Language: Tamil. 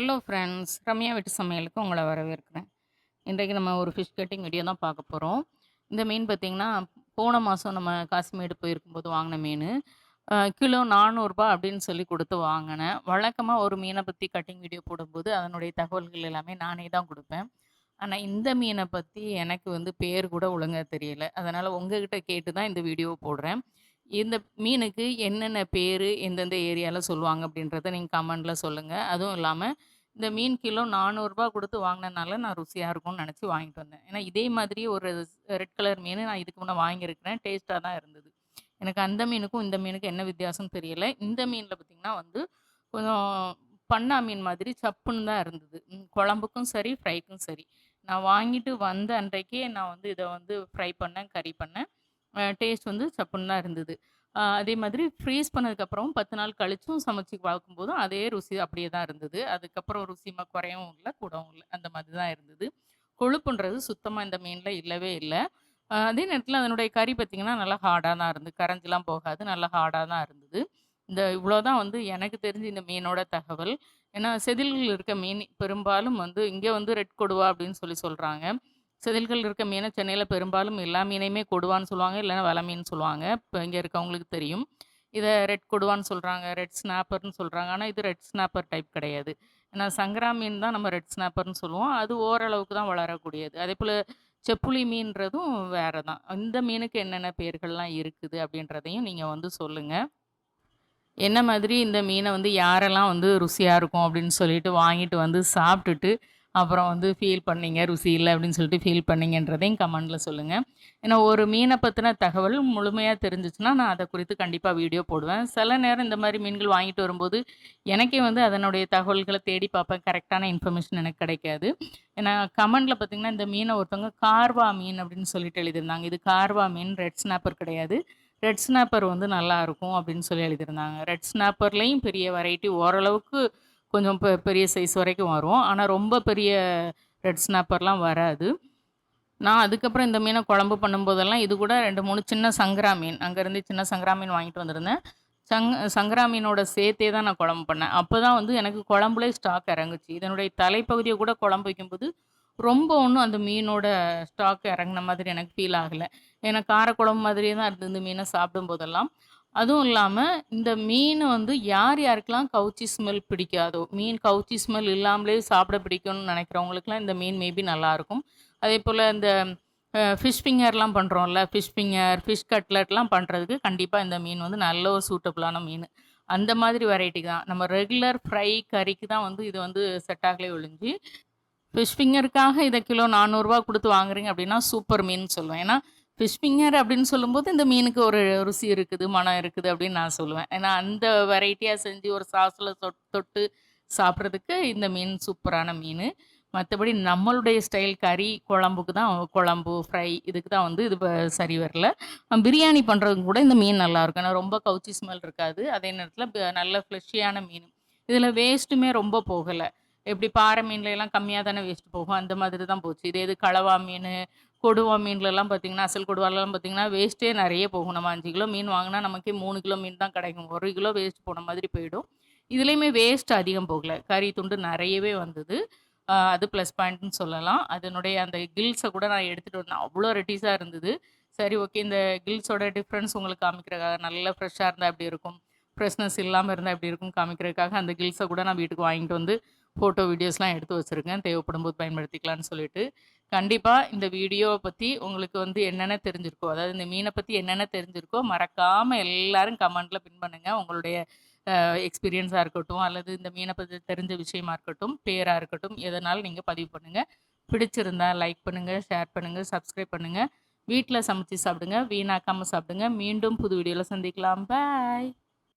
ஹலோ ஃப்ரெண்ட்ஸ் ரம்யா வீட்டு சமையலுக்கு உங்களை வரவேற்கிறேன். இன்றைக்கு நம்ம ஒரு ஃபிஷ் கட்டிங் வீடியோ தான் பார்க்க போகிறோம் இந்த மீன் பார்த்திங்கன்னா போன மாதம் நம்ம காசிமேடு போயிருக்கும்போது வாங்கின மீன். கிலோ நானூறுரூபா அப்படின்னு சொல்லி கொடுத்து வாங்கினேன். வழக்கமாக ஒரு மீனை பற்றி கட்டிங் வீடியோ போடும்போது அதனுடைய தகவல்கள் எல்லாமே நானே தான் கொடுப்பேன். ஆனால் இந்த மீனை பற்றி எனக்கு வந்து பேர் கூட ஒழுங்காக தெரியல. அதனால் உங்ககிட்ட கேட்டு தான் இந்த வீடியோ போடுறேன். இந்த மீனுக்கு என்னென்ன பேர் எந்தெந்த ஏரியாவில் சொல்லுவாங்க அப்படின்றத நீங்கள் கமெண்டில் சொல்லுங்கள் அதுவும் இல்லாமல் இந்த மீன் கிலோ நானூறுரூபா கொடுத்து வாங்கினதுனால நான் ருசியாக இருக்கும்னு நினச்சி வாங்கிட்டு வந்தேன். ஏன்னா இதே மாதிரி ஒரு ரெட் கலர் மீன் நான் இதுக்கு முன்னே வாங்கியிருக்கிறேன். டேஸ்ட்டாக தான் இருந்தது. எனக்கு அந்த மீனுக்கும் இந்த மீனுக்கும் என்ன வித்தியாசம் தெரியல. இந்த மீனில் பார்த்திங்கன்னா வந்து கொஞ்சம் பண்ணா மீன் மாதிரி சப்புன்னு தான் இருந்தது. குழம்புக்கும் சரி ஃப்ரைக்கும் சரி. நான் வாங்கிட்டு வந்த அன்றைக்கே நான் வந்து இதை வந்து ஃப்ரை பண்ணேன் கறி பண்ணேன். டேஸ்ட் வந்து சப்புன்னு தான் இருந்தது அதே மாதிரி ஃப்ரீஸ் பண்ணதுக்கப்புறம் பத்து நாள் கழிச்சும் சமைச்சு பார்க்கும்போதும் அதே ருசி அப்படியே தான் இருந்தது. அதுக்கப்புறம் ருசிமா குறையவும் இல்லை கூடவும் இல்லை. அந்த மாதிரி தான் இருந்தது. கொழுப்புன்றது சுத்தமாக இந்த மீனில் இல்லவே இல்லை. அதே நேரத்தில் அதனுடைய கறி பார்த்திங்கன்னா நல்லா ஹார்டாக தான் இருந்தது. கரைஞ்செலாம் போகாது நல்லா ஹார்டாக தான் இருந்தது. இந்த இவ்வளோதான் வந்து எனக்கு தெரிஞ்சு இந்த மீனோட தகவல். ஏன்னா செதில்கள் இருக்க மீன் பெரும்பாலும் வந்து இங்கே வந்து ரெட் கொடுவா? அப்படின்னு சொல்லி சொல்கிறாங்க செதில்கள் இருக்க மீனை சென்னையில் பெரும்பாலும் எல்லா மீனையுமே கொடுவான்னு சொல்லுவாங்க இல்லைன்னா வலை மீன் சொல்லுவாங்க. இப்போ இங்கே இருக்கவங்களுக்கு தெரியும். இதை ரெட் கொடுவான்னு சொல்கிறாங்க ரெட் ஸ்னாப்பர்னு சொல்கிறாங்க ஆனால் இது ரெட் ஸ்னாப்பர் டைப் கிடையாது. ஏன்னா சங்கரா மீன் தான் நம்ம ரெட் ஸ்னாப்பர்னு சொல்லுவோம். அது ஓரளவுக்கு தான் வளரக்கூடியது. அதே போல் செப்புளி மீன்றதும் வேறு தான் இந்த மீனுக்கு என்னென்ன பேர்கள்லாம் இருக்குது அப்படின்றதையும் நீங்கள் வந்து சொல்லுங்கள் என்ன மாதிரி இந்த மீனை வந்து யாரெல்லாம் வந்து ருசியாக இருக்கும் அப்படின்னு சொல்லிட்டு வாங்கிட்டு வந்து சாப்பிட்டுட்டு அப்புறம் வந்து ஃபீல் பண்ணீங்க ருசி இல்லை அப்படின்னு சொல்லிட்டு ஃபீல் பண்ணீங்கன்றதையும் கமெண்டில் சொல்லுங்கள் ஏன்னா ஒரு மீனை பற்றின தகவல் முழுமையாக தெரிஞ்சிச்சுன்னா நான் அதை குறித்து கண்டிப்பாக வீடியோ போடுவேன். சில நேரம் இந்த மாதிரி மீன்கள் வாங்கிட்டு வரும்போது எனக்கே வந்து அதனுடைய தகவல்களை தேடி பார்ப்பேன். கரெக்டான இன்ஃபர்மேஷன் எனக்கு கிடைக்காது. ஏன்னா கமெண்டில் பார்த்தீங்கன்னா இந்த மீனை ஒருத்தவங்க கார்வா மீன் அப்படின்னு சொல்லிட்டு எழுதியிருந்தாங்க. இது கார்வா மீன் ரெட் ஸ்னாப்பர் கிடையாது. ரெட் ஸ்னாப்பர் வந்து நல்லா இருக்கும் அப்படின்னு சொல்லி எழுதியிருந்தாங்க. ரெட் ஸ்னாப்பர்லேயும் பெரிய வெரைட்டி ஓரளவுக்கு கொஞ்சம் பெ பெரிய சைஸ் வரைக்கும் வரும். ஆனால் ரொம்ப பெரிய ரெட் ஸ்னாப்பர்லாம் வராது. நான் அதுக்கப்புறம் இந்த மீனை குழம்பு பண்ணும்போதெல்லாம் இது கூட ரெண்டு மூணு சின்ன சங்கரா மீன். அங்கேருந்து சின்ன சங்கரா மீன் வாங்கிட்டு வந்திருந்தேன். சங் சங்கரா மீனோட சேர்த்தே தான் நான் குழம்பு பண்ணேன். அப்போ தான் வந்து எனக்கு குழம்புலே ஸ்டாக் இறங்குச்சு. இதனுடைய தலைப்பகுதியை கூட குழம்பு வைக்கும்போது ரொம்ப ஒன்றும் அந்த மீனோட ஸ்டாக் இறங்குன மாதிரி எனக்கு ஃபீல் ஆகலை. ஏன்னா காரக்குழம்பு மாதிரியே தான் இருந்தது இந்த மீனை சாப்பிடும் போதெல்லாம் அதுவும் இல்லாமல் இந்த மீன் வந்து யார் யாருக்கெல்லாம் கவுச்சி ஸ்மெல் பிடிக்காதோ மீன் கவுச்சி ஸ்மெல் இல்லாமலே சாப்பிட பிடிக்கும்னு நினைக்கிறவங்களுக்குலாம் இந்த மீன் மேபி நல்லாயிருக்கும். அதே போல் இந்த ஃபிஷ் ஃபிங்கர்லாம் பண்ணுறோம்ல ஃபிஷ் ஃபிங்கர் ஃபிஷ் கட்லெட்லாம் பண்ணுறதுக்கு கண்டிப்பாக இந்த மீன் வந்து நல்ல ஒரு சூட்டபுளான மீன். அந்த மாதிரி வெரைட்டி தான். நம்ம ரெகுலர் ஃப்ரை கறிக்கு தான் வந்து இது வந்து செட் ஆகலே ஒழிஞ்சு ஃபிஷ் ஃபிங்கருக்காக இதை கிலோ நானூறுரூவா கொடுத்து வாங்குறீங்க அப்படின்னா சூப்பர் மீன் சொல்லுவேன். ஏன்னா ஃபிஷ் ஃபிங்கர் அப்படின்னு சொல்லும்போது இந்த மீனுக்கு ஒரு ருசி இருக்குது மனம் இருக்குது அப்படின்னு நான் சொல்லுவேன். ஏன்னா அந்த வெரைட்டியாக செஞ்சு ஒரு சாஸில் தொட்டு சாப்பிட்றதுக்கு இந்த மீன் சூப்பரான மீன். மற்றபடி நம்மளுடைய ஸ்டைல் கறி குழம்புக்கு தான் குழம்பு ஃப்ரை இதுக்கு தான் வந்து இது சரி வரல. பிரியாணி பண்ணுறதுக்கு கூட இந்த மீன் நல்லா இருக்கும். ஏன்னா ரொம்ப கவுச்சி ஸ்மெல் இருக்காது. அதே நேரத்தில் நல்ல ஃப்ளெஷியான மீன். இதில் வேஸ்ட்டுமே ரொம்ப போகலை. எப்படி பாறை மீன்ல எல்லாம் கம்மியாக தானே வேஸ்ட் போகும். அந்த மாதிரி தான் போச்சு. இதே இது களவா மீன் கொடுவா மீன்லலாம் பார்த்தீங்கன்னா அசல் கொடுவாலலாம் பார்த்தீங்கன்னா வேஸ்ட்டே நிறைய போகும். நம்ம அஞ்சு கிலோ மீன் வாங்கினா நமக்கே மூணு கிலோ மீன் தான் கிடைக்கும். ஒரு கிலோ வேஸ்ட் போன மாதிரி போயிடும். இதுலேயுமே வேஸ்ட் அதிகம் போகல. கறி துண்டு நிறையவே வந்தது. அது ப்ளஸ் பாயிண்ட்னு சொல்லலாம். அதனுடைய அந்த கில்ஸை கூட நான் எடுத்துகிட்டு வந்தேன். அவ்வளோ ரெட்டிஸாக இருந்தது. சரி ஓகே இந்த கில்ஸோட டிஃப்ரென்ஸ் உங்களுக்கு காமிக்கிறதுக்காக நல்லா ஃப்ரெஷ்ஷாக இருந்தால் எப்படி இருக்கும்? ஃப்ரெஷ்னஸ் இல்லாமல் இருந்தால் எப்படி இருக்கும்? காமிக்கிறதுக்காக அந்த கில்ஸை கூட நான் வீட்டுக்கு வாங்கிட்டு வந்து ஃபோட்டோ வீடியோஸ்லாம் எடுத்து வச்சுருக்கேன். தேவைப்படும் போது பயன்படுத்திக்கலாம்னு சொல்லிட்டு. கண்டிப்பாக இந்த வீடியோவை பற்றி உங்களுக்கு வந்து என்னென்ன தெரிஞ்சிருக்கோ அதாவது இந்த மீனை பற்றி என்னென்ன தெரிஞ்சிருக்கோ மறக்காமல் எல்லாரும் கமெண்ட்டில் பின் பண்ணுங்கள் உங்களுடைய எக்ஸ்பீரியன்ஸாக இருக்கட்டும் அல்லது இந்த மீனை பற்றி தெரிஞ்ச விஷயமா இருக்கட்டும் பேராக இருக்கட்டும் எதனாலும் நீங்கள் பதிவு பண்ணுங்கள் பிடிச்சிருந்தா லைக் பண்ணுங்கள் ஷேர் பண்ணுங்கள் சப்ஸ்கிரைப் பண்ணுங்கள் வீட்டில் சமைச்சு சாப்பிடுங்க வீணாக்காமல் சாப்பிடுங்க. மீண்டும் புது வீடியோவில் சந்திக்கலாம். பாய்